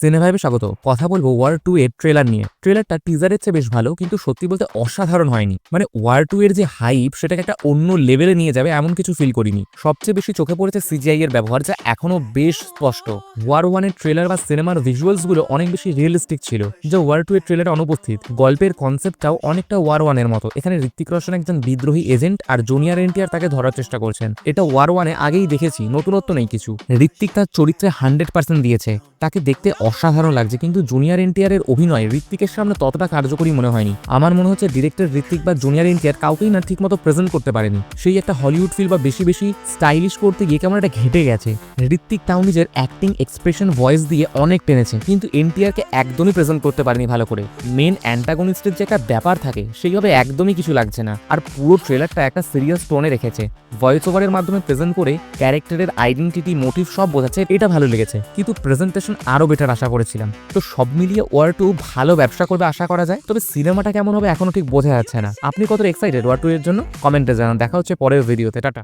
সিনেভাইবে স্বাগত। কথা বলব ওয়ার টু এর ট্রেলার নিয়ে। ট্রেলারটা টিজারের চেয়ে বেশ ভালো, কিন্তু সত্যি বলতে অসাধারণ হয়নি। মানে ওয়ার টু এর যে হাইপ সেটাকে একটা অন্য লেভেলে নিয়ে যাবে, এমন কিছু ফিল করিনি। সবচেয়ে বেশি চোখে পড়েছে সিজিআই এর ব্যবহার, যা এখনও বেশ স্পষ্ট। ওয়ার ওয়ানের ট্রেলার বা সিনেমার ভিজুয়ালসগুলো অনেক বেশি রিয়েলিস্টিক ছিল, যা ওয়ার টু এর ট্রেলারে অনুপস্থিত। গল্পের কনসেপ্টটাও অনেকটা ওয়ার ওয়ানের মতো। এখানে ঋত্বিক রোশন একজন বিদ্রোহী এজেন্ট আর জুনিয়র এনটিআর তাকে ধরার চেষ্টা করছেন। এটা ওয়ার ওয়ানে আগেই দেখেছি, নতুনত্ব নেই কিছু। ঋত্বিক তার চরিত্রে হান্ড্রেড পার্সেন্ট দিয়েছে। তাকে দেখতে অসাধারণ লাগছে, কিন্তু জুনিয়র এনটিআর এর অভিনয় ঋত্বিকের সামনে ততটা কার্যকরী মনে হয়নি। আমার মনে হচ্ছে ডিরেক্টর ঋত্বিক বা জুনিয়র এনটিআর কাউকেই না ঠিকমতো প্রেজেন্ট করতে পারেনি। সেই একটা হলিউড ফিল বা বেশি বেশি স্টাইলিশ করতে গিয়ে কেমন একটা ঘেটে গেছে। ঋত্বিক তাও নিজের অ্যাক্টিং এক্সপ্রেশন ভয়েস দিয়ে অনেক টেনেছে, কিন্তু এনটিআরকে একদমই প্রেজেন্ট করতে পারেনি ভালো করে। মেন অ্যান্টাগনিস্টের যে একটা ব্যাপার থাকে, সেইভাবে একদমই কিছু লাগছে না। আর পুরো ট্রেলারটা একটা সিরিয়াস টোনে রেখেছে। ভয়েস ওভারের মাধ্যমে প্রেজেন্ট করে ক্যারেক্টারের আইডেন্টিটি মোটিভ সব বোঝাচ্ছে, এটা ভালো লেগেছে। কিন্তু প্রেজেন্টেশন আরও বেটার আশা করেছিলাম। তো সব মিলিয়ে ওয়ার টু ভালো ব্যবসা করবে আশা করা যায়। তবে সিনেমাটা কেমন হবে এখনও ঠিক বোঝা যাচ্ছে না। আপনি কত এক্সাইটেড ওয়ার টু এর জন্য? কমেন্টে জানান। দেখা হচ্ছে পরের ভিডিওতে। টাটা।